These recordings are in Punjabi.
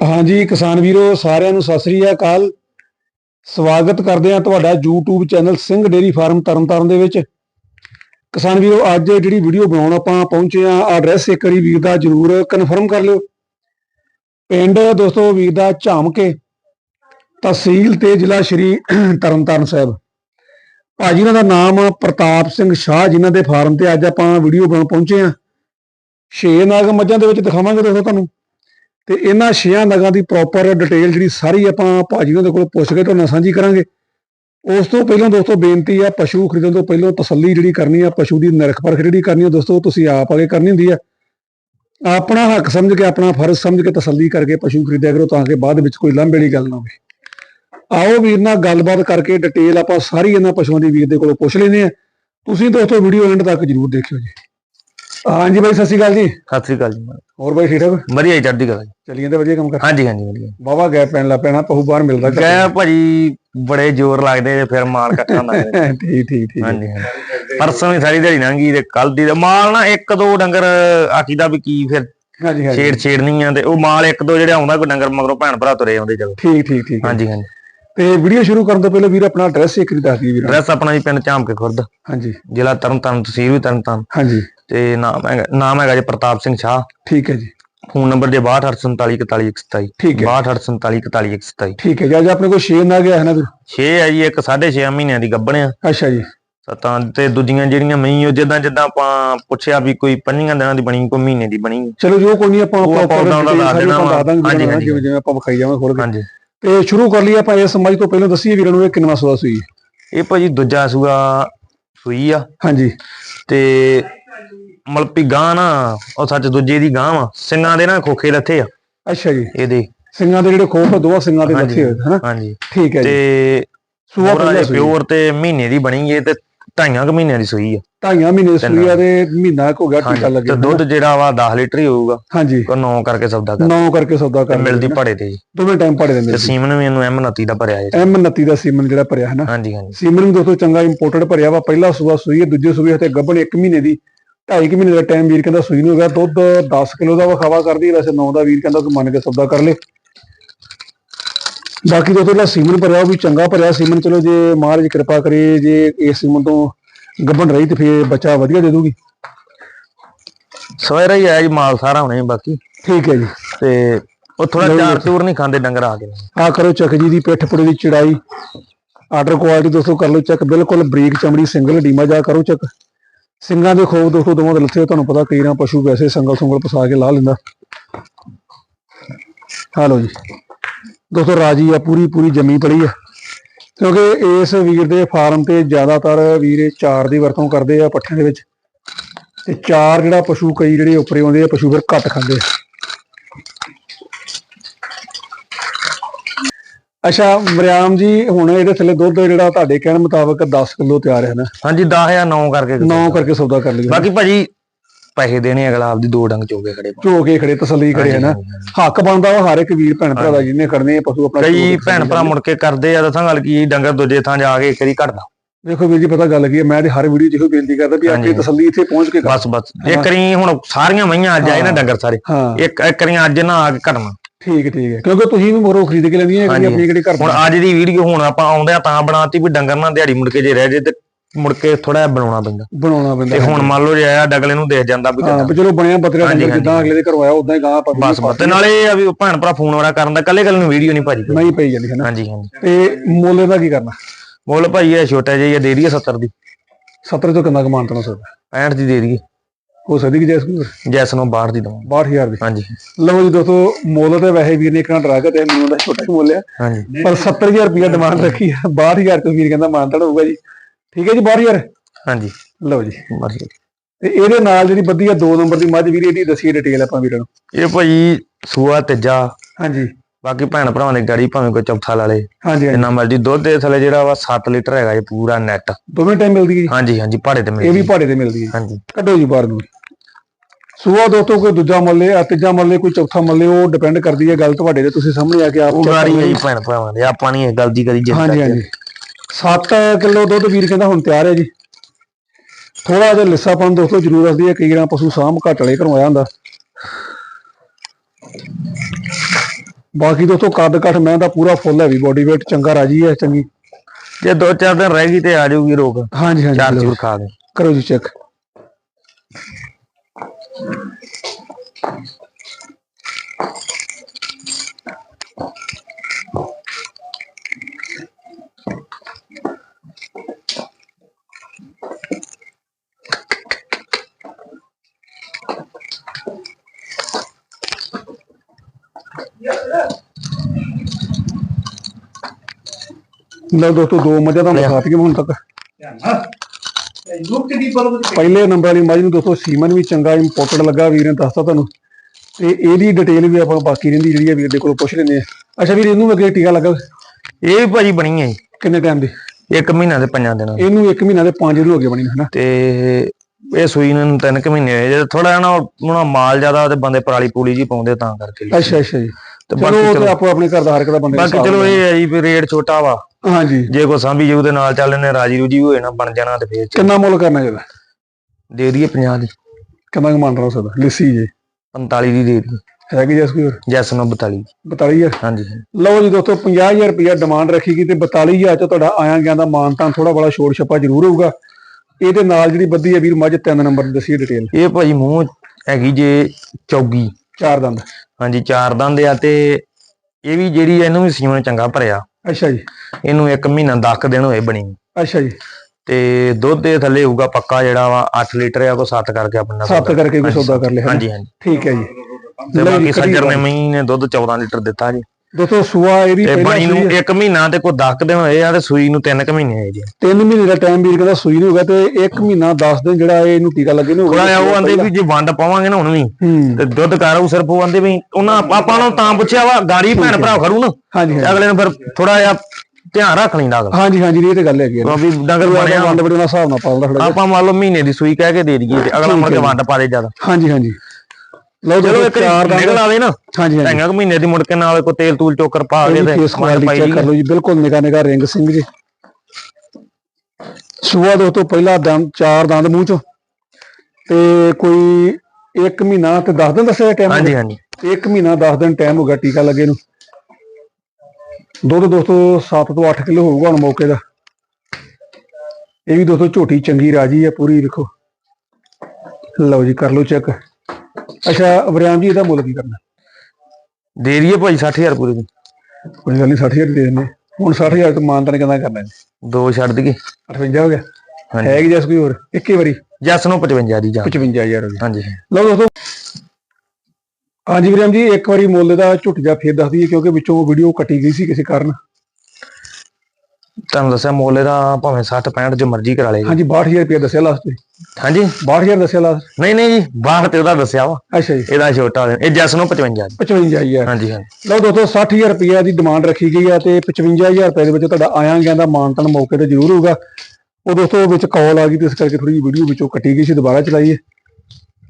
ਹਾਂਜੀ, ਕਿਸਾਨ ਵੀਰੋ, ਸਾਰਿਆਂ ਨੂੰ ਸਤਿ ਸ੍ਰੀ ਅਕਾਲ। ਸਵਾਗਤ ਕਰਦੇ ਹਾਂ ਤੁਹਾਡਾ YouTube channel Singh dairy farm Tarn Taran ਦੇ ਵਿੱਚ। ਕਿਸਾਨ ਵੀਰੋ, ਅੱਜ ਜਿਹੜੀ ਵੀਡੀਓ ਬਣਾਉਣ ਆਪਾਂ ਪਹੁੰਚੇ ਆ ਐਡਰੈਸ ਇੱਕ ਵਾਰੀ ਵੀਰ ਦਾ ਜਰੂਰ ਕਨਫਰਮ ਕਰ ਲਿਓ। ਪਿੰਡ ਦੋਸਤੋ ਵੀਰ ਦਾ ਝਾਮਕੇ, ਤਹਿਸੀਲ ਤੇ ਜ਼ਿਲ੍ਹਾ ਸ਼੍ਰੀ ਤਰਨਤਾਰਨ ਸਾਹਿਬ। ਭਾਜੀ ਉਹਨਾਂ ਦਾ ਨਾਮ ਪ੍ਰਤਾਪ ਸਿੰਘ ਸ਼ਾਹ ਜਿਨ੍ਹਾਂ ਦੇ ਫਾਰਮ ਤੇ ਅੱਜ ਆਪਾਂ ਵੀਡੀਓ ਬਣਾਉਣ ਪਹੁੰਚੇ ਆ ਛੇ ਨਾਗ ਮੱਝਾਂ ਦੇ ਵਿੱਚ ਦਿਖਾਵਾਂਗੇ ਦੋਸਤੋ ਤੁਹਾਨੂੰ। ਤੇ ਇਹਨਾਂ ਛੇਆਂ ਨਗਾਂ ਦੀ ਪ੍ਰੋਪਰ ਡਿਟੇਲ ਜਿਹੜੀ ਸਾਰੀ ਆਪਾਂ ਭਾਜੀ ਉਹਨਾਂ ਦੇ ਕੋਲ ਪੁੱਛ ਕੇ ਤੁਹਾਨੂੰ ਸਾਂਝੀ ਕਰਾਂਗੇ। ਉਸ ਤੋਂ ਪਹਿਲਾਂ ਦੋਸਤੋ ਬੇਨਤੀ ਆ, ਪਸ਼ੂ ਖਰੀਦਣ ਤੋਂ ਪਹਿਲਾਂ ਤਸੱਲੀ ਜਿਹੜੀ ਕਰਨੀ ਆ, ਪਸ਼ੂ ਦੀ ਨਿਰਖ ਪਰਖ ਜਿਹੜੀ ਕਰਨੀ ਆ, ਦੋਸਤੋ ਤੁਸੀਂ ਆਪ ਆਗੇ ਕਰਨੀ ਹੁੰਦੀ ਆ। ਆਪਣਾ ਹੱਕ ਸਮਝ ਕੇ, ਆਪਣਾ ਫਰਜ਼ ਸਮਝ ਕੇ ਤਸੱਲੀ ਕਰਕੇ ਪਸ਼ੂ ਖਰੀਦਿਆ ਕਰੋ ਤਾਂ ਕਿ ਬਾਅਦ ਵਿੱਚ ਕੋਈ ਲਾਂਭੇ ਵਾਲੀ ਗੱਲ ਨਾ ਹੋਵੇ। ਆਓ ਵੀਰ ਨਾਲ ਗੱਲਬਾਤ ਕਰਕੇ ਡਿਟੇਲ ਆਪਾਂ ਸਾਰੀ ਇਹਨਾਂ ਪਸ਼ੂਆਂ ਦੀ ਵੀਰ ਦੇ ਕੋਲੋਂ ਪੁੱਛ ਲੈਂਦੇ ਆ। ਤੁਸੀਂ ਦੋਸਤੋ ਵੀਡੀਓ ਐਂਡ ਤੱਕ ਜਰੂਰ ਦੇਖਿਓ ਜੀ। ਹਾਂਜੀ ਬਾਈ ਸਤਿ ਸ਼੍ਰੀ ਅਕਾਲ ਜੀ। ਸਤਿ ਸ੍ਰੀ ਅਕਾਲ ਜੀ ਹੋਰ ਬਾਈ ਠੀਕ ਠਾਕ? ਵਧੀਆ ਜੀ ਚੜ੍ਹਦੀ ਕਲਾ ਜੀ। ਚੱਲੀਏ ਤੇ ਵਧੀਆ ਕੰਮ ਕਰ। ਹਾਂਜੀ ਹਾਂਜੀ ਵਧੀਆ। ਵਾਵਾ ਗੈਪ ਪੈਣ ਲੱਗ ਪੈਣਾ ਪਹੂ ਬਾਹਰ ਮਿਲਦਾ ਘੱਟ। ਗਏ ਭਾਜੀ ਬੜੇ ਜ਼ੋਰ ਲੱਗਦੇ ਜੇ ਫਿਰ ਮਾਲ ਇਕੱਠਾ ਹੁੰਦਾ। ਠੀਕ ਠੀਕ ਠੀਕ। ਹਾਂਜੀ ਹਾਂਜੀ। ਪਰਸੋਂ ਵੀ ਸਾਰੀ ਦਿਹਾੜੀ ਲੰਘੀ ਤੇ ਕੱਲ ਦੀ ਤੇ ਮਾਲ ਨਾ ਇੱਕ ਦੋ ਡੰਗਰ ਆਖੀ ਦਾ ਵੀ ਕੀ ਫਿਰ ਹਾਂਜੀ ਹਾਂਜੀ। ਛੇੜ ਛੇੜਨੀ ਆ ਤੇ ਉਹ ਮਾਲ ਇੱਕ ਦੋ ਜਿਹੜੇ ਆਉਂਦਾ ਕੋਈ ਡੰਗਰ ਮਗਰੋਂ ਭੈਣ ਭਰਾ ਤੁਰੇ ਆਉਂਦੇ ਚਲੋ ਠੀਕ ਠੀਕ ਠੀਕ। ਹਾਂਜੀ ਹਾਂਜੀ। ਤੇ ਵੀਡੀਓ ਸ਼ੁਰੂ ਕਰਨ ਤੋਂ ਪਹਿਲਾਂ ਵੀਰ ਆਪਣਾ ਐਡਰੈਸ ਇੱਕ ਵਾਰੀ ਦੱਸ ਦਿਓ ਵੀਰ ਐਡਰੈਸ ਆਪਣਾ ਜੀ ਪਿੰਡ ਝਾਮਕੇ ਖੁਰਦ। ਹਾਂਜੀ। ਜ਼ਿਲ੍ਹਾ ਤਰਨਤਾਰਨ ਤਹਿਸੀਲ ਵੀ ਤਰਨਤਾਰਨ। ਹਾਂਜੀ। ਤੇ ਨਾਮ ਹੈਗਾ ਨਾਮ ਹੈਗਾ ਜੀ ਪ੍ਰਤਾਪ ਸਿੰਘ ਸ਼ਾਹ। ਠੀਕ ਹੈ ਜੀ। ਫੋਨ ਨੰਬਰ ਜੇ 6247414127 ਠੀਕ ਹੈ। 6248414127 ਠੀਕ ਹੈ ਜੀ ਅੱਜ ਆਪਣੇ ਕੋਲ ਛੇ ਨਾ ਗਿਆ ਹੈ ਨਾ ਵੀਰ 6 ਹੈ ਜੀ ਇੱਕ 6.5 ਮਹੀਨਿਆਂ ਦੀ ਗੱਭਣ ਆ। ਅੱਛਾ ਜੀ। ਤਾਂ ਤੇ ਦੂਜੀਆਂ ਜਿਹੜੀਆਂ ਮਈ ਉਹ ਜਿੱਦਾਂ ਜਿੱਦਾਂ ਆਪਾਂ ਪੁੱਛਿਆ ਵੀ ਕੋਈ ਪੰਜੀਆਂ ਦਿਨਾਂ ਦੀ ਬਣੀ ਕੋਈ ਮਹੀਨੇ ਦੀ ਬਣੀ। ਚਲੋ ਜੋ ਕੋਈ ਨਹੀਂ ਆਪਾਂ ਆਪਾਂ ਉਹਦਾ ਦੱਸ ਦੇਣਾ ਹਾਂਜੀ, ਹਾਂਜੀ। ਜਿਵੇਂ ਆਪਾਂ ਵਿਖਾਈ ਜਾਵਾਂ ਖੋਲ ਕੇ। ਹਾਂਜੀ। ਤੇ ਸ਼ੁਰੂ ਕਰ ਲਈ ਆਪਾਂ ਇਸ ਸਮਝ ਤੋਂ ਪਹਿਲਾਂ ਦੱਸੀਏ ਵੀਰਾਂ ਨੂੰ ਇਹ ਕਿੰਨਾ ਸਵਾ ਸੂਈ। ਇਹ ਭਾਜੀ ਦੂਜਾ ਸੂਆ ਸੂਈ ਆ। ਹਾਂਜੀ। ਤੇ ਮਲਪੀ ਗਾਂ ਨਾ ਉਹ ਸੱਚ ਦੂਜੇ ਦੀ ਗਾਂ ਵਾ। ਸਿੰਘਾਂ ਦੇ ਨਾ ਖੋਖੇ ਲੱਥੇ ਆ। ਅੱਛਾ ਜੀ। ਇਹਦੇ। ਸਿੰਘਾਂ ਦੇ ਜਿਹੜੇ ਖੋਫ ਦੋਵਾਂ ਸਿੰਘਾਂ ਦੇ। ਲੱਥੇ ਹੋਏ ਹਨਾ? ਹਾਂਜੀ। ਠੀਕ ਹੈ ਜੀ। ਤੇ ਸੂਆ ਪਹਿਲਾਂ ਸੂਈ। ਪਿਓਰ ਤੇ ਮਹੀਨੇ ਦੀ ਬਣੀ ਏ ਤੇ ਢਾਈਆਂ ਕੁ ਮਹੀਨਿਆਂ ਦੀ ਸੂਈ ਆ। ਢਾਈਆਂ ਮਹੀਨੇ ਦੀ ਸੂਈ ਆ ਤੇ ਮਹੀਨਾ ਕੁ ਹੋ ਗਿਆ ਟੀਕਾ ਲੱਗਿਆ ਤੇ ਦੁੱਧ ਜਿਹੜਾ ਵਾ 10 ਲੀਟਰ ਹੀ ਹੋਊਗਾ। ਹਾਂਜੀ। ਕੋ 9 ਕਰਕੇ ਸੌਦਾ ਕਰ। ਨੌ ਕਰਕੇ ਸੌਦਾ ਕਰ ਮਿਲਦੀ ਲੈਂਦੇ ਭਾੜੇ ਤੇ ਜੀ। ਦੋਵੇਂ ਟਾਈਮ ਪੜੇ ਦਿੰਦੇ ਤੇ ਸੀਮਨ ਵੀ ਇਹਨੂੰ M29 ਦਾ ਭਰਿਆ ਜੀ ਐਮ 29 ਦਾ ਸੀਮਨ ਜਿਹੜਾ ਭਰਿਆ ਹੈ ਨਾ ਹਾਂਜੀ ਹਾਂਜੀ। ਸੀਮਨ ਵੀ ਦੋਸਤੋ ਚੰਗਾ ਇੰਪੋਰਟਡ ਭਰਿਆ ਵਾ। ਪਹਿਲਾ ਸੂਆ ਸੂਈ ਹੈ ਦੂਜੇ ਸੂਏ ਤੇ ਗੱਭਣ 1 ਮਹੀਨੇ ਦੀ। 2.5 ਮਹੀਨੇ ਦਾ ਟਾਈਮ ਵੀਰ ਕਹਿੰਦਾ ਸੂਈ ਨੂੰ ਹੋ ਗਿਆ ਦੁੱਧ 10 ਕਿਲੋ ਦਾ ਵਖਾਵਾ ਕਰਦੀ ਵੈਸੇ 9 ਦਾ ਵੀਰ ਕਹਿੰਦਾ ਤੂੰ ਮੰਨ ਕੇ ਸੌਦਾ ਕਰ ਲੈ। ਬਾਕੀ ਦੋਸਤੋ ਜਿਹੜਾ ਸੀਮਨ ਭਰਿਆ ਉਹ ਵੀ ਚੰਗਾ ਭਰਿਆ। ਸੀਮਨ ਚਲੋ ਜੇ ਮਹਾਰਾਜ ਕਿਰਪਾ ਕਰੇ ਜੇ ਇਸ ਸੀਮਨ ਤੋਂ ਗੱਭਣ ਰਹੀ ਤੇ ਫੇਰ ਬੱਚਾ ਵਧੀਆ ਦੇ ਦੂਗੀ। ਸਵੇਰਾ ਹੀ ਆਇਆ ਜੀ ਮਾਲ ਸਾਰਾ ਹੁਣੇ ਬਾਕੀ। ਠੀਕ ਹੈ ਜੀ। ਤੇ ਉਹ ਥੋੜਾ ਚਾਰ ਚੂਰ ਨਹੀਂ ਖਾਂਦੇ ਡੰਗਰ ਆ ਕੇ ਆ ਕਰੋ ਚੱਕ ਜੀ ਦੀ ਪਿੱਠ ਪੁੜੇ ਦੀ ਚੜਾਈ। ਆਰਡਰ ਕੁਆਲਿਟੀ ਦੋਸਤੋ ਕਰ ਲਓ ਚੈੱਕ ਬਿਲਕੁਲ ਬਰੀਕ ਚਮੜੀ ਸਿੰਗਲ ਡੀਮਾ ਜਾ ਕਰੋ ਚੈੱਕ ਸਿੰਘਾਂ ਦੇ ਖੋਬ ਦੋਸਤੋ ਦੋਵਾਂ ਦੇ ਲੱਥੇ ਤੁਹਾਨੂੰ ਪਤਾ ਕਈ ਨਾ ਪਸ਼ੂ ਵੈਸੇ ਸੰਗਲ ਸੰਗਲ ਪਸਾ ਕੇ ਲਾ ਲੈਂਦਾ। ਹਾਲੋ ਜੀ। ਦੋਸਤੋ, ਰਾਜੀ ਆ, ਪੂਰੀ ਪੂਰੀ ਜੰਮੀ ਪੜੀ ਆ। ਕਿਉਂਕਿ ਇਸ ਵੀਰ ਦੇ ਫਾਰਮ ਤੇ ਜ਼ਿਆਦਾਤਰ ਵੀਰੇ ਚਾਰ ਦੀ ਵਰਤੋਂ ਕਰਦੇ ਆ ਪੱਠਿਆਂ ਦੇ ਵਿੱਚ। ਤੇ ਚਾਰ ਜਿਹੜਾ ਪਸ਼ੂ ਕਈ ਜਿਹੜੇ ਉੱਪਰੇ ਆਉਂਦੇ ਆ, ਪਸ਼ੂ ਫਿਰ ਘੱਟ ਖਾਂਦੇ ਆ। ਅੱਛਾ ਮਰਿਆਮ ਜੀ ਹੁਣ ਇਹਦੇ ਥੱਲੇ ਦੁੱਧ ਜਿਹੜਾ ਤੁਹਾਡੇ ਕਹਿਣ ਮੁਤਾਬਕ 10 ਕਿਲੋ ਤਿਆਰ ਹੈ ਨਾ? ਹਾਂਜੀ 10000 9 ਕਰਕੇ 9 ਕਰਕੇ ਸੌਦਾ ਕਰ ਲਿਆ ਬਾਕੀ ਭਾਜੀ ਪੈਸੇ ਦੇਣੇ ਅਗਲਾ ਆਪਦੀ ਦੋ ਡੰਗ ਚੋਗੇ ਖੜੇ। ਝੋ ਕੇ ਖੜੇ ਤਸੱਲੀ ਕਰੇ ਹੈ ਨਾ। ਹੱਕ ਬਣਦਾ ਵਾ ਹਰ ਇੱਕ ਵੀਰ ਭੈਣ ਭਰਾ ਦਾ ਜਿਹਨੇ ਕਰਨੇ ਆ ਪਸ਼ੂ ਆਪਣਾ ਕਈ ਭੈਣ ਭਰਾ ਮੁੜ ਕੇ ਕਰਦੇ ਆ ਦੱਸਾਂ ਗੱਲ ਕੀ ਡੰਗਰ ਦੂਜੇ ਥਾਂ ਜਾ ਕੇ ਇੱਕ ਵਾਰੀ ਘਟਦਾ। ਦੇਖੋ ਵੀਰ ਜੀ ਪਤਾ ਗੱਲ ਕੀ ਹੈ ਮੈਂ ਤੇ ਹਰ ਵੀਡੀਓ ਇਹੋ ਬੇਨਤੀ ਕਰਦਾ ਵੀ ਆ ਕੇ ਹਾਂਜੀ। ਤਸੱਲੀ ਇੱਥੇ ਪਹੁੰਚ ਕੇ ਕਰ। ਬਸ ਬਸ। ਇੱਕ ਵਾਰੀ ਹੁਣ ਸਾਰੀਆਂ ਮਈਆਂ ਅੱਜ ਆਏ ਨਾ ਡੰਗਰ ਸਾਰੇ। ਇੱਕ ਇੱਕ ਵਾਰੀ ਅੱਜ ਨਾ ਆ ਕੇ ਘਟਣਾ। ਠੀਕ ਹੈ, ਠੀਕ ਹੈ। ਕਿਉਂਕਿ ਤੁਸੀਂ ਵੀ ਮੋਰੋ ਖਰੀਦ ਕੇ ਲੈਂਦੀਆਂ ਹਾਂਜੀ। ਆਪਣੀ ਕਿਹੜੀ ਘਰ ਹੁਣ ਅੱਜ ਦੀ ਵੀਡੀਓ ਹੁਣ ਆਪਾਂ ਆਉਂਦੇ ਆ ਤਾਂ ਬਣਾਤੀ ਵੀ ਡੰਗਰ ਨਾ ਦਿਹਾੜੀ ਮੁੜ ਕੇ ਜੇ ਰਹਿ ਜੇ ਤੇ ਮੁੜ ਕੇ ਥੋੜਾ ਜਿਹਾ ਬਣਾਉਣਾ ਪੈਂਦਾ। ਬਣਾਉਣਾ ਪੈਂਦਾ ਤੇ ਹੁਣ ਮੰਨ ਲਓ ਜੇ ਆਇਆ ਡਗਲੇ ਨੂੰ ਦੇਖ ਜਾਂਦਾ ਵੀ ਹਾਂ ਕਿੱਦਾਂ। ਚਲੋ ਬਣਿਆ ਡੰਗਰ ਜਿੱਦਾਂ ਅਗਲੇ ਦੇ ਘਰੋਂ ਆਇਆ ਉਦਾਂ ਹੀ ਗਾਂ ਆਪਾਂ ਬਸ ਬਸ। ਤੇ ਨਾਲੇ ਆ ਵੀ ਭੈਣ ਭਰਾ ਫੋਨ ਵਾਲਾ ਕਰਨ ਦਾ ਕੱਲੇ ਕੱਲੇ ਨੂੰ ਵੀਡੀਓ ਨਹੀਂ ਭਾਜੀ। ਨਹੀਂ ਪਈ ਜਾਂਦੀ ਹੈ ਨਾ ਹਾਂਜੀ ਹਾਂਜੀ। ਤੇ ਮੁੱਲ ਦਾ ਕੀ ਕਰਨਾ? ਮੁੱਲ ਭਾਈ ਇਹ ਛੋਟਾ ਜਿਹਾ ਹੀ ਦੇ ਦਈਏ 70 ਦੀ। 70 ਤੋਂ ਕਿੰਨਾ ਕਮਾਨ ਤਨਾ ਸਕਦਾ 65 ਦੀ ਦੇ ਦਈਏ। ਹੋ ਸਕਦੀ ਕਿ ਜੈਸ ਕੋਈ ਜੈਸ ਨੂੰ 62 ਦੀ ਦਵਾਂ 62000 ਦੀ। ਹਾਂਜੀ। ਲਓ ਜੀ ਦੋਸਤੋ ਮੁੱਲ ਤੇ ਵੈਸੇ ਵੀਰ ਨੇ ਕਿਹਨਾਂ ਡਰਾ ਕੇ ਤੇ ਮੈਨੂੰ ਦਾ ਛੋਟਾ ਹੀ ਮੁੱਲ ਆ। ਹਾਂਜੀ। ਪਰ 70000 ਰੁਪਇਆ ਡਿਮਾਂਡ ਰੱਖੀ ਆ। 62000 ਤੋਂ ਵੀਰ ਕਹਿੰਦਾ ਮਾਨਤੜ ਹੋਊਗਾ ਜੀ। ਠੀਕ ਹੈ ਜੀ 62000 ਹਾਂਜੀ। ਲਓ ਜੀ। ਮਰਜ਼ੀ ਤੇ ਇਹਦੇ ਨਾਲ ਜਿਹੜੀ ਬੱਦੀ ਆ 2 ਨੰਬਰ ਦੀ ਮੱਝ ਵੀਰ ਇਹਦੀ ਦੱਸੀਏ ਡਿਟੇਲ ਆਪਾਂ ਵੀਰਾਂ ਨੂੰ। ਇਹ ਭਾਈ ਸੂਆ ਤੀਜਾ। ਹਾਂਜੀ। ਬਾਕੀ ਭੈਣ ਭਰਾਵਾਂ ਦੀ ਗਾੜੀ ਭਾਵੇਂ ਕੋਈ ਚੌਥਾ ਲਾ ਲੇ। ਜਿੰਨਾ ਮਰਜ਼ੀ ਦੁੱਧ ਦੇ ਥਲੇ ਜਿਹੜਾ ਵਾ 7 ਲੀਟਰ ਹੈਗਾ ਇਹ ਪੂਰਾ ਨੈਟ ਦੋਵੇਂ ਟਾਈਮ ਮਿਲਦੀ ਹੈ ਜੀ। ਹਾਂਜੀ ਹਾਂਜੀ ਪਹਾੜੇ ਤੇ ਇਹ ਮਿਲ ਵੀ ਪਹਾੜੇ ਤੇ ਮਿਲਦੀ ਹੈ। ਹਾਂਜੀ। ਕੱਢੋ ਜੀ ਬਾਹਰ ਨੂੰ। ਸੂਆ ਦੋਸਤੋ ਕੋਈ ਦੂਜਾ ਮੱਲੇ ਆ ਤੀਜਾ ਮੱਲੇ ਕੋਈ ਚੌਥਾ ਮੱਲੇ ਉਹ ਡਿਪੈਂਡ ਕਰਦੀ ਹੈ ਗੱਲ ਤੁਹਾਡੇ ਤੇ ਤੁਸੀਂ ਸਾਹਮਣੇ ਆ ਕੇ ਆਪ ਉਹ check ਹੈ ਭੈਣ ਭਰਾਵਾਂ ਦੇ ਆਪਾਂ ਨਹੀਂ ਇਹ ਗਲਤੀ ਕਰੀ ਜਿੱਦ ਹਾਂਜੀ ਹਾਂਜੀ। 7 ਕਿਲੋ ਦੁੱਧ ਵੀਰ ਕਹਿੰਦਾ ਹੁਣ ਤਿਆਰ ਹੈ ਜੀ। ਥੋੜਾ ਜਿਹਾ ਲਿੱਸਾਪਨ ਦੋਸਤੋ ਜ਼ਰੂਰ ਰੱਖਦੀ ਹੈ ਕਈ ਵਾਰ ਪਸ਼ੂ ਸਾਂਭ ਘੱਟ ਵਾਲੇ ਘਰੋਂ ਆਇਆ ਹੁੰਦਾ। ਬਾਕੀ ਦੋਸਤੋ ਕੱਦ ਕੱਠ ਮੈਂ ਦਾ ਪੂਰਾ ਫੁੱਲ ਹੈਵੀ ਬੋਡੀ weight ਚੰਗਾ ਰਾਜੀ ਹੈ ਚੰਗੀ। ਜੇ ਦੋ ਚਾਰ ਦਿਨ ਰਹਿ ਗਈ ਤੇ ਆ ਜਾਊਗੀ ਰੋਕ ਹਾਂਜੀ ਹਾਂਜੀ ਚਾਰ ਚੂਰ ਖਾ ਕੇ ਕਰੋ ਜੀ ਚੈੱਕ ਲਓ ਦੋਸਤੋ ਦੋ ਮੱਝਾਂ ਤੁਹਾਨੂੰ ਦਿਖਾਤੀਆਂ ਹੁਣ ਤੱਕ। ਪਹਿਲੇ ਨੰਬਰ ਵਾਲੀ ਮੱਝ ਨੂੰ ਦੋਸਤੋ ਸੀਮਨ ਵੀ ਚੰਗਾ ਇੰਪੋਰਟਡ ਲੱਗਾ ਵੀਰ ਨੇ ਦੱਸਤਾ ਤੁਹਾਨੂੰ। ਤੇ ਇਹਦੀ ਡਿਟੇਲ ਵੀ ਆਪਾਂ ਬਾਕੀ ਰਹਿੰਦੀ ਜਿਹੜੀ ਆ ਵੀਰ ਦੇ ਕੋਲੋਂ ਪੁੱਛ ਲੈਂਦੇ ਆ। ਅੱਛਾ ਵੀਰ ਇਹਨੂੰ ਅੱਗੇ ਟੀਕਾ ਲੱਗਾ। ਇਹ ਵੀ ਭਾਜੀ ਬਣੀ ਹੈ। ਕਿੰਨੇ ਟਾਈਮ ਦੀ? ਇੱਕ ਮਹੀਨਾ ਤੇ ਪੰਜਾਂ ਦਿਨਾਂ ਦੀ। ਇਹਨੂੰ 1 ਮਹੀਨਾ ਦੇ 5 ਦਿਨ ਹੋ ਗਏ ਬਣੀ ਨੂੰ ਹਨਾ? ਤੇ ਇਹ ਸੂਈ ਨੂੰ ਤਿੰਨ ਕੁ ਮਹੀਨੇ ਹੋਏ। ਜੇ ਥੋੜਾ ਨਾ ਮਾਲ ਜ਼ਿਆਦਾ ਤੇ ਬੰਦੇ ਪਰਾਲੀ ਪੂਲੀ ਜੀ ਪਾਉਂਦੇ ਤਾਂ ਕਰਕੇ। ਅੱਛਾ ਅੱਛਾ ਜੀ। ਤੇ ਚਲੋ ਬਾਕੀ ਉਹ ਤੇ ਚਲੋ ਆਪੋ ਆਪਣੇ ਘਰ ਦਾ ਹਰ ਇੱਕ ਦਾ ਬੰਦੇ ਬਾਕੀ ਚਲੋ ਇਹ ਹੈ ਜੀ ਵੀ ਰੇਟ ਛੋਟਾ ਵਾ। ਹੁੰਦਾ। ਹਾਂਜੀ। ਜੇ ਕੋ ਸਾਂਭੀ ਜੂ ਦੇ ਨਾਲ ਚੱਲ ਲੈਨੇ ਰਾਜੀ ਰੂਜੀ ਹੋਏ ਨਾ ਬਣ ਜਾਣਾ ਤੇ ਫੇਰ। ਕਿੰਨਾ ਮੁੱਲ ਕਰਨਾ ਚਾਹੀਦਾ ਦੇ ਦਈਏ 50 ਦੀ। ਕਿੰਨਾ ਕੁ ਮੰਨ ਰਹਾ ਸਕਦਾ ਲਿੱਸੀ ਜੀ। 45 ਦੀ ਦੇ ਦਈਏ। ਹੈਗੀ ਜਸ ਕੋਈ ਹੋਰ? ਜੈਸ ਨੂੰ 42 42000 ਹਾਂਜੀ। ਲਓ ਜੀ ਦੋਸਤੋ 50000 ਰੁਪਇਆ ਡਿਮਾਂਡ ਰੱਖੀ ਗਈ ਤੇ 42000 ਚ ਤੁਹਾਡਾ ਆਇਆ ਗਿਆ ਦਾ ਮਾਨਤਾਨ ਥੋੜਾ ਬੜਾ ਛੋੜ ਛੱਪਾ ਜ਼ਰੂਰ ਹੋਊਗਾ। ਇਹਦੇ ਨਾਲ ਜਿਹੜੀ ਬੱਦੀ ਹੈ ਵੀਰ ਮੱਝ ਤਿੰਨ ਨੰਬਰ ਦੀ ਦੱਸੀ ਡਿਟੇਲ ਇਹ ਭਾਜੀ ਮੂੰਹ ਹੈਗੀ ਜੇ ਚੌਗੀ। ਚਾਰ ਦੰਦ। ਹਾਂਜੀ ਚਾਰ ਦੰਦ ਆ ਤੇ ਇਹ ਵੀ ਜਿਹੜੀ ਇਹਨੂੰ ਵੀ ਸੀਮਨ ਚੰਗਾ ਭਰਿਆ। ਅੱਛਾ ਜੀ। ਇਹਨੂੰ ਇੱਕ ਮਹੀਨਾ 10 ਦਿਨ ਹੋਏ ਬਣੀ। ਅੱਛਾ ਜੀ। ਤੇ ਦੁੱਧ ਦੇ ਥੱਲੇ ਹੋਊਗਾ ਪੱਕਾ ਜਿਹੜਾ ਵਾ 8 ਲੀਟਰ ਆ ਕੋ 7 ਕਰਕੇ ਆਪਣਾ ਸੱਤ ਕਰਕੇ ਕੋਈ ਸੌਦਾ ਕਰ ਲਿਆ? ਹਾਂਜੀ ਹਾਂਜੀ। ਠੀਕ ਹੈ ਜੀ। ਤੇ ਬਾਕੀ ਸੱਜਰ ਨੇ ਨੇ ਦੁੱਧ 14 ਲੀਟਰ ਦਿੱਤਾ ਜੀ। ਦੋਸਤੋ ਸੂਆ ਇਹਦੀ ਤੇ ਬਣੀ ਨੂੰ ਸੂਈ ਹੈ। ਇੱਕ ਮਹੀਨਾ ਤੇ ਕੋ 10 ਦਿਨ ਹੋਏ ਆ ਤੇ ਸੂਈ ਨੂੰ 3 ਕੁ ਮਹੀਨੇ ਹੋਏ ਜੀ ਤਿੰਨ ਮਹੀਨੇ ਦਾ ਟਾਈਮ ਵੀਰ ਕਹਿੰਦਾ ਸੂਈ ਨਹੀਂ ਹੋਗਾ ਤੇ ਇੱਕ ਮਹੀਨਾ 10 ਦਿਨ ਜਿਹੜਾ ਇਹ ਇਹਨੂੰ ਟੀਕਾ ਲੱਗੇ ਨੂੰ ਥੋੜਾ ਉਹ ਆਂਦੇ ਵੀ ਜੇ ਵੰਡ ਪਾਵਾਂਗੇ ਨਾ ਹੁਣ ਵੀ ਤੇ ਦੁੱਧ ਕਰਾਉ ਸਿਰਫ ਉਹ ਆਂਦੇ ਵੀ ਉਹਨਾਂ ਆਪਾਂ ਨੂੰ ਤਾਂ ਪੁੱਛਿਆ ਵਾ ਗਾੜੀ ਭੈਣ ਭਰਾ ਖੜੂ ਨਾ ਹਾਂਜੀ ਅਗਲੇ ਨੂੰ ਫਿਰ ਥੋੜਾ ਜਿਹਾ ਧਿਆਨ ਰੱਖ ਲੈਂਦਾ ਅਗਲਾ। ਹਾਂਜੀ ਹਾਂਜੀ ਇਹ ਤੇ ਗੱਲ ਹੈਗੀ ਹੈ ਕਿਉਂਕਿ ਡੰਗਰ ਬਣਿਆ ਵੰਡ ਬੜੇ ਨਾਲ ਹਿਸਾਬ ਨਾਲ ਪਾਲਦਾ ਥੋੜਾ ਆਪਾਂ ਮੰਨ ਲਓ ਮਹੀਨੇ ਦੀ ਸੂਈ ਕਹਿ ਕੇ ਦੇ ਦਈਏ ਤੇ ਅਗਲਾ ਮੁੜ ਕੇ ਵੰਡ ਪਾ ਦੇ ਜ਼ਿਆਦਾ। ਹਾਂਜੀ ਹਾਂਜੀ। ਲਓ ਚਲੋ ਇੱਕ ਚਾਰ ਦਾ ਨਿਕਲ ਆਵੇ ਨਾ। ਹਾਂਜੀ ਹਾਂਜੀ। ਢਾਈਆਂ ਕੁ ਮਹੀਨੇ ਦੀ ਮੁੜ ਕੇ ਨਾਲ ਕੋਈ ਤੇਲ ਤੂਲ ਚੋਕਰ ਪਾ ਕੇ ਤੇ ਫੇਸ ਕੁਆਲਿਟੀ ਚੈੱਕ ਕਰ ਲਓ ਜੀ ਬਿਲਕੁਲ ਨਿਗਾ ਨਿਗਾ ਰਿੰਗ ਸਿੰਘ ਜੀ। ਸੂਆ ਦੋ ਤੋਂ ਪਹਿਲਾ ਦੰਦ ਚਾਰ ਦੰਦ ਮੂੰਹ ਚੋਂ। ਤੇ ਕੋਈ 1 ਮਹੀਨਾ ਤੇ 10 ਦਿਨ ਦੱਸਿਆ ਟਾਈਮ ਹਾਂਜੀ ਹਾਂਜੀ। ਇੱਕ ਮਹੀਨਾ 10 ਦਿਨ ਟਾਈਮ ਹੋ ਗਿਆ ਟੀਕਾ ਲੱਗੇ ਨੂੰ। ਦੁੱਧ ਦੋਸਤੋ 7 ਤੋਂ 8 ਕਿਲੋ ਹੋਊਗਾ ਹੁਣ ਮੌਕੇ ਦਾ। ਇਹ ਵੀ ਦੋਸਤੋ ਝੋਟੀ ਚੰਗੀ ਰਾਜੀ ਹੈ ਪੂਰੀ ਦੇਖੋ। ਲਓ ਜੀ ਕਰ ਲਓ ਚੈੱਕ। ਅੱਛਾ ਵਰਿਆਮ ਜੀ ਇਹਦਾ ਮੁੱਲ ਕੀ ਕਰਨਾ? ਦੇ ਦਈਏ ਭਾਈ 60000 ਪੂਰੇ ਦੀ ਕੋਈ ਗੱਲ ਨਹੀਂ 60000 ਦੇ ਦਿੰਦੇ। ਹੁਣ 60000 ਤੋਂ ਮਾਨਤਾ ਨੇ ਕਿੰਨਾ ਕਰਨਾ ਜੀ? ਦੋ ਛੱਡ ਦਈਏ। 58 ਹੋ ਗਿਆ? ਹਾਂਜੀ। ਹੈ ਕਿ ਜਸ ਕੋਈ ਹੋਰ? ਇੱਕੇ ਵਾਰੀ? ਜੱਸ ਨੂੰ 55 ਦੀ ਜਾ 55000 ਹੋ ਗਿਆ। ਹਾਂਜੀ। ਲਓ ਦੋਸਤੋ। ਹਾਂਜੀ ਵੀਰਮ ਜੀ ਇੱਕ ਵਾਰੀ ਮੁੱਲ ਦਾ ਝੁੱਟ ਜਾ ਫੇਰ ਦੱਸ ਦਈਏ ਕਿਉਂਕਿ ਵਿੱਚੋਂ ਵੀਡੀਓ ਕੱਟੀ ਗਈ ਸੀ ਕਿਸੇ ਕਾਰਨ। ਤੁਹਾਨੂੰ ਦੱਸਿਆ ਮੋਲੇ ਦਾ ਭਾਵੇਂ 60 65 ਜੋ ਮਰਜ਼ੀ ਕਰਾ ਜੀ। ਹਾਂਜੀ 62000 ਰੁਪਏ ਦੱਸਿਆ ਲਾਸਟ ਤੇ। ਹਾਂਜੀ? 62000 ਦੱਸਿਆ ਲਾਸਟ ਨਹੀਂ ਨਹੀਂ ਜੀ ਬਾਹਰ ਤੇ ਉਹਦਾ ਦੱਸਿਆ ਵਾ। ਅੱਛਾ ਜੀ। ਇਹਦਾ ਛੋਟਾ। ਇਹ ਜੱਸ ਨੂੰ 55 ਦੀ 55000 ਹਾਂਜੀ ਹਾਂਜੀ। ਲਓ ਦੋਸਤੋ 60000 ਰੁਪਏ ਦੀ ਡਿਮਾਂਡ ਰੱਖੀ ਗਈ ਆ ਤੇ 55000 ਰੁਪਏ ਦੇ ਵਿੱਚ ਤੁਹਾਡਾ ਆਇਆ ਗਿਆ ਦਾ ਮਾਨਤਨ ਮੌਕੇ ਤੇ ਜ਼ਰੂਰ ਹੋਊਗਾ। ਉਹ ਦੋਸਤੋ ਵਿੱਚ ਕਾਲ ਆ ਗਈ ਤੇ ਇਸ ਕਰਕੇ ਥੋੜੀ ਜਿਹੀ ਵੀਡੀਓ ਵਿੱਚੋਂ ਕੱਟੀ ਗਈ ਸੀ ਦੁਬਾਰਾ ਚਲਾਈਏ।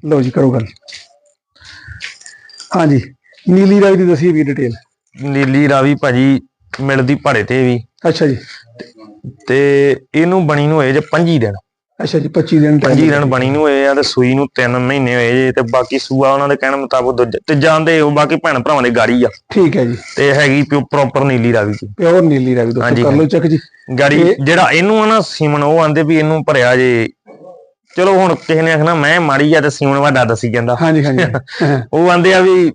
ਲਓ ਜੀ ਕਰੋ ਗੱਲ। ਹਾਂਜੀ ਨੀਲੀ ਰਾਵੀ ਦੀ ਦੱਸੀਏ ਵੀ ਡਿਟੇਲ ਨੀਲੀ ਰਾਵੀ ਭਾਜੀ ਮਿਲਦੀ ਭਾੜੇ ਤੇ ਵੀ। ਅੱਛਾ ਜੀ। ਤੇ ਇਹਨੂੰ ਬਣੀ ਨੂੰ ਹੋਏ ਜੇ 25 ਦਿਨ। ਅੱਛਾ ਜੀ 25 ਦਿਨ time 25 ਦਿਨ ਬਣੀ ਨੂੰ ਹੋਏ ਆ ਤੇ ਸੂਈ ਨੂੰ 3 ਮਹੀਨੇ ਹੋਏ ਜੇ ਤੇ ਬਾਕੀ ਸੂਆ ਉਹਨਾਂ ਦੇ ਕਹਿਣ ਮੁਤਾਬਕ ਦੂਜਾ ਤੇ ਜਾਂਦੇ ਉਹ ਬਾਕੀ ਭੈਣ ਭਰਾਵਾਂ ਦੀ ਗਾੜੀ ਆ। ਠੀਕ ਹੈ ਜੀ। ਤੇ ਹੈਗੀ ਪ੍ਰੋਪਰ ਨੀਲੀ ਰਾਵੀ ਦੀ ਪਿਓਰ ਨੀਲੀ ਰਾਵੀ ਦੋਸਤੋ ਕਰ ਲਓ ਚੈੱਕ ਜੀ। ਗਾੜੀ ਜਿਹੜਾ ਇਹਨੂੰ ਆ ਨਾ ਸੀਮਨ ਉਹ ਆਂਦੇ ਵੀ ਇਹਨੂੰ ਭਰਿਆ ਜੇ। ਚਲੋ ਹੁਣ ਕਿਸੇ ਨੇ ਆਖਣਾ ਮੈਂ ਮਾੜੀ ਆ ਤੇ ਸੀਮਨ ਵੱਡਾ ਦੱਸੀ ਜਾਂਦਾ। ਹਾਂਜੀ ਹਾਂਜੀ। ਉਹ ਆਂਦੇ ਆ ਵੀ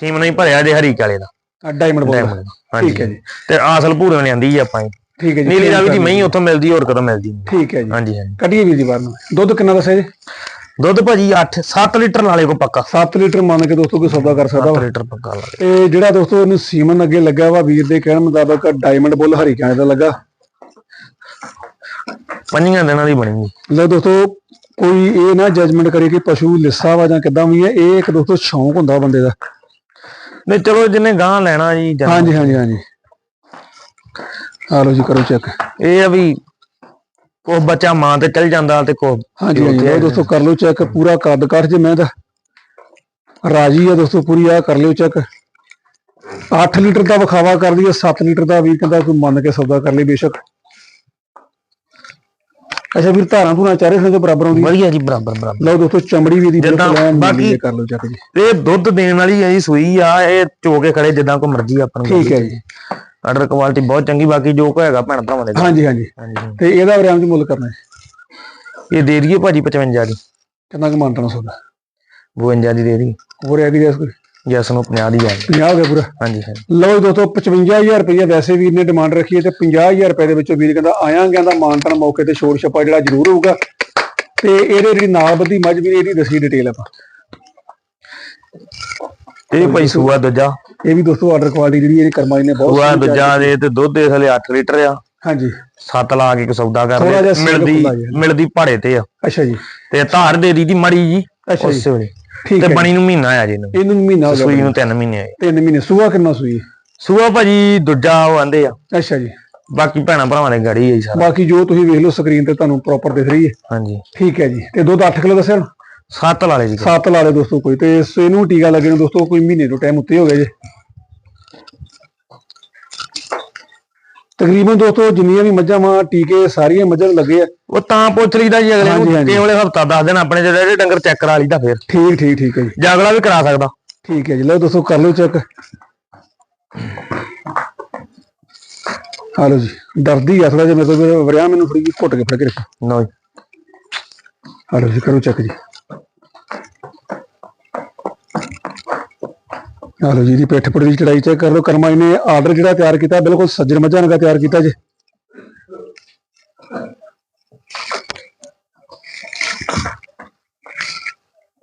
ਸੀਮਨ ਹੀ ਭਰਿਆ ਜੇ ਹਰੀ ਕਾਲੇ ਦਾ। ਡਾਇਮੰਡ ਬੋਲ ਠੀਕ ਹੈ ਜੀ। ਤੇ ਆਸਲ ਭੂਰੇ ਲਿਆਂਦੀ ਆ ਆਪਾਂ ਇਹ। ਠੀਕ ਹੈ ਜੀ ਨੀਲੀ ਰਾਵੀ ਦੀ ਮਹੀਂ ਉੱਥੋਂ ਮਿਲਦੀ ਹੋਰ ਕਦੋਂ ਮਿਲਦੀ ਨਹੀਂ। ਠੀਕ ਹੈ ਜੀ। ਹਾਂਜੀ ਹਾਂਜੀ। ਕੱਢੀਏ ਵੀਰ ਜੀ ਬਾਹਰ ਨੂੰ। ਦੁੱਧ ਕਿੰਨਾ ਦੱਸਿਆ ਜੀ? ਦੁੱਧ ਭਾਜੀ 8 7 ਲੀਟਰ ਨਾਲੇ ਕੋ ਪੱਕਾ। 7 ਲੀਟਰ ਮੰਨ ਕੇ ਦੋਸਤੋ ਕੋਈ ਸੌਦਾ ਕਰ ਸਕਦਾ 7 ਵਾ। ਲੀਟਰ ਪੱਕਾ ਲਾ ਦੇ। ਤੇ ਜਿਹੜਾ ਦੋਸਤੋ ਇਹਨੂੰ ਸੀਮਨ ਅੱਗੇ ਲੱਗਾ ਵਾ ਵੀਰ ਦੇ ਕਹਿਣ ਮੁਤਾਬਕ ਡਾਇਮੰਡ ਬੁੱਲ ਹਰੀਕਿਆਂ ਦਾ ਲੱਗਾ। ਪੰਜੀਆਂ ਦਿਨਾਂ ਦੀ ਬਣੀ ਜੀ। ਲੋ ਦੋਸਤੋ ਕੋਈ ਇਹ ਨਾ ਜਜਮੈਂਟ ਕਰੇ ਕਿ ਪਸ਼ੂ ਲਿੱਸਾ ਵਾ ਜਾਂ ਕਿਦਾਂ ਵੀ ਹੈ ਇਹ ਇੱਕ ਦੋਸਤੋ ਸ਼ੌਂਕ ਹੁੰਦਾ ਬੰਦੇ ਦਾ। ਨਹੀਂ ਚਲੋ ਜਿਹਨੇ ਗਾਂ ਲੈਣਾ ਜੀ ਜਾਂ- ਹਾਂਜੀ ਹਾਂਜੀ ਹਾਂਜੀ। ਆ ਲਓ ਜੀ ਕਰੋ ਚੈੱਕ ਇਹ ਆ ਵੀ ਕੋ ਬੱਚਾ ਮਾਂ ਤੇ ਚਲ ਜਾਂਦਾ ਤੇ ਕੋ ਹਾਂਜੀ ਹਾਂਜੀ ਲਓ ਦੋਸਤੋ ਕਰ ਲਓ ਚੈੱਕ ਪੂਰਾ ਕੱਦ ਕੱਠ ਜੇ ਮੈਂ ਤਾਂ। ਰਾਜੀ ਆ ਦੋਸਤੋ ਪੂਰੀ ਆ ਕਰ ਲਿਓ ਚੈੱਕ 8 ਲੀਟਰ ਦਾ ਵਿਖਾਵਾ ਕਰਦੀ ਹੈ 7 ਲੀਟਰ ਦਾ ਵੀ ਕਹਿੰਦਾ ਕੋਈ ਮੰਨ ਕੇ ਸੌਦਾ ਕਰ ਲਈ ਬੇਸ਼ੱਕ। ਅੱਛਾ ਵੀਰ ਧਾਰਾਂ ਧੂਰਾਂ ਚਾਰੇ ਤੋਂ ਬਰਾਬਰ ਆਉਂਦੀ ਵਧੀਆ ਜੀ ਬਰਾਬਰ ਬਰਾਬਰ। ਲਓ ਦੋਸਤੋ ਚਮੜੀ ਵੀ ਦੀ ਜਿੱਦਾਂ ਬਾਕੀ- ਨੀਲੀ ਹੈ, ਕਰ ਲਓ ਚੱਕ ਜੀ। ਇਹ ਦੁੱਧ ਦੇਣ ਵਾਲੀ ਹੈ ਜੀ ਸੂਈ ਆ ਇਹ ਚੋ ਕੇ ਖੜੇ ਜਿੱਦਾਂ ਕੋ ਮਰਜ਼ੀ ਆਪਾਂ ਨੂੰ ਠੀਕ ਹੈ ਜੀ। ਆਰਡਰ ਕੁਆਲਿਟੀ ਬਹੁਤ ਚੰਗੀ ਬਾਕੀ ਜੋ ਕੋ ਹੈਗਾ ਭੈਣ ਭਰਾਵਾਂ ਦੇ। ਹਾਂਜੀ ਹਾਂਜੀ। ਤੇ ਇਹਦਾ ਵਰਿਆਮ ਚ ਮੁੱਲ ਕਰਨਾ ਹੈ ਇਹ ਦੇ ਦਈਏ ਭਾਜੀ 55 ਦੀ। ਕਿੰਨਾ ਕੁ ਮਾਨਤਣਾ ਸੋਦਾ? 52 ਦੀ ਦੇ ਦਈਏ। ਹੋਰ ਹੈ ਕਿ ਜੈਸ ਕੋਈ ਜੈਸ ਨੂੰ 50 ਦੀ ਜਾਏ 50 ਹੋ ਗਿਆ ਪੂਰਾ? ਹਾਂਜੀ ਹਾਂਜੀ। ਲਓ ਜੀ ਦੋਸਤੋ 55000 ਰੁਪਏ ਵੈਸੇ ਵੀਰ ਨੇ ਡਿਮਾਂਡ ਰੱਖੀ ਹੈ ਤੇ 50000 ਰੁਪਏ ਦੇ ਵਿੱਚੋਂ ਵੀਰ ਕਹਿੰਦਾ ਆਇਆ ਗਿਆ ਦਾ ਮਾਨਤਨ ਮੌਕੇ ਤੇ ਛੋੜ ਛੱਪਾ ਜਿਹੜਾ ਜ਼ਰੂਰ ਹੋਊਗਾ। ਤੇ ਇਹਦੇ ਜਿਹੜੀ ਨਾਲਬੱਧੀ ਮੱਝ ਵੀ ਇਹਦੀ ਦੱਸੀ ਡਿਟੇਲ ਆਪਾਂ। ਇਹ ਭਾਈ ਸੂਆ ਦੂਜਾ। ਇਹ ਵੀ ਦੋਸਤੋ ਆਰਡਰ ਕੁਆਲਿਟੀ ਜਿਹੜੀ ਇਹਦੀ ਕਰਮਾਈ ਨੇ ਬਹੁਤ ਸੂਆ ਦੂਜਾ ਦੇ ਤੇ ਦੁੱਧ ਦੇ ਥਲੇ 8 ਲੀਟਰ ਆ। ਹਾਂਜੀ। ਸੱਤ ਲਾ ਕੇ ਇੱਕ ਸੌਦਾ ਕਰਦੇ ਸਿਰ ਮਿਲਦੀ। ਮਿਲਦੀ ਭਾੜੇ ਤੇ ਆ। ਅੱਛਾ ਜੀ। ਤੇ ਧਾਰ ਦੇ ਦੀ ਦੀ ਮੜੀ ਜੀ ਅੱਛਾ ਜੀ। ਤੇ ਬਣੀ ਨੂੰ ਮਹੀਨਾ ਆ ਜੀ ਇਹਨੂੰ। ਇਹਨੂੰ ਮਹੀਨਾ ਹੋ ਸੂਈ ਗਿਆ ਨੂੰ। 3 ਮਹੀਨੇ ਆਏ ਤਿੰਨ ਮਹੀਨੇ। ਸੂਆ ਕਿੰਨਾ ਸੂਈ? ਸੂਆ ਭਾਜੀ ਦੂਜਾ ਉਹ ਆਂਦੇ ਆ। ਅੱਛਾ ਜੀ। ਬਾਕੀ ਭੈਣਾਂ ਭਰਾਵਾਂ ਦੇ ਗਾੜੀ ਹੈ ਸਾਰਾ। ਬਾਕੀ ਜੋ ਤੁਸੀਂ ਵੇਖ ਲਓ ਸਕਰੀਨ ਤੇ ਤੁਹਾਨੂੰ ਪ੍ਰੋਪਰ ਦਿਖ ਰਹੀ ਹੈ। ਹਾਂਜੀ। ਠੀਕ ਹੈ ਜੀ। ਤੇ ਦੁੱਧ 8 ਕਿਲੋ ਦੱਸਿਆ ਨਾ? ਸੱਤ ਲਾਲੇ ਜੀ। ਸੱਤ ਲਾ ਲਏ ਦੋਸਤੋ ਕੋਈ। ਤੇ ਇਸ- ਇਹਨੂੰ ਟੀਕਾ ਲੱਗੇ ਨੂੰ ਦੋਸਤੋ ਕੋਈ ਮਹੀਨੇ ਤੋਂ ਟਾਈਮ ਉੱਤੇ ਹੋ ਗਿਆ ਜੇ। ਤਕਰੀਬਨ ਦੋਸਤੋ ਜਿੰਨੀਆਂ ਵੀ ਮੱਝਾਂ ਵਾਂ ਟੀਕੇ ਸਾਰੀਆਂ ਮੱਝਾਂ ਨੂੰ ਲੱਗੇ ਆ। ਉਹ ਤਾਂ ਪੁੱਛ ਲਈਦਾ ਜੀ ਅਗਲੇ ਹਾਂਜੀ, ਨੂੰ ਹਾਂਜੀ। ਕੇਵਲੇ ਹਫਤਾ ਦੱਸ ਦੇਣ ਆਪਣੇ ਜਿਹੜੇ ਡੰਗਰ ਚੈੱਕ ਕਰਾ ਲਈਦਾ ਫਿਰ। ਠੀਕ ਠੀਕ ਠੀਕ ਹੈ ਜੀ। ਜਾਂ ਅਗਲਾ ਵੀ ਕਰਾ ਸਕਦਾ। ਠੀਕ ਹੈ ਜੀ ਲਓ ਦੋਸਤੋ ਕਰ ਲਓ ਚੈੱਕ ਹਾਲੋ ਜੀ ਡਰਦੀ ਆ ਥੋੜਾ ਜਿਹਾ ਮੇਰੇ ਤੋਂ ਵਰਿਆ ਮੈਨੂੰ ਥੋੜੀ ਜਿਹੀ ਘੁੱਟ ਕੇ ਫੜ ਕੇ ਰੱਖੋ। ਨੋ ਹਾਲੋ ਜੀ ਕਰੋ ਚੈੱਕ ਜੀ। ਹਾਲੋ ਜੀ ਦੀ ਪਿੱਠ ਪੁੜ ਦੀ ਚੜਾਈ ਚੈੱਕ ਕਰ ਲਓ ਕਰਮਾ ਇਹਨੇ ਆਰਡਰ ਜਿਹੜਾ ਤਿਆਰ ਕੀਤਾ ਬਿਲਕੁਲ ਸੱਜਣ ਮੱਝਾਂ ਦਾ ਤਿਆਰ ਕੀਤਾ ਜੀ।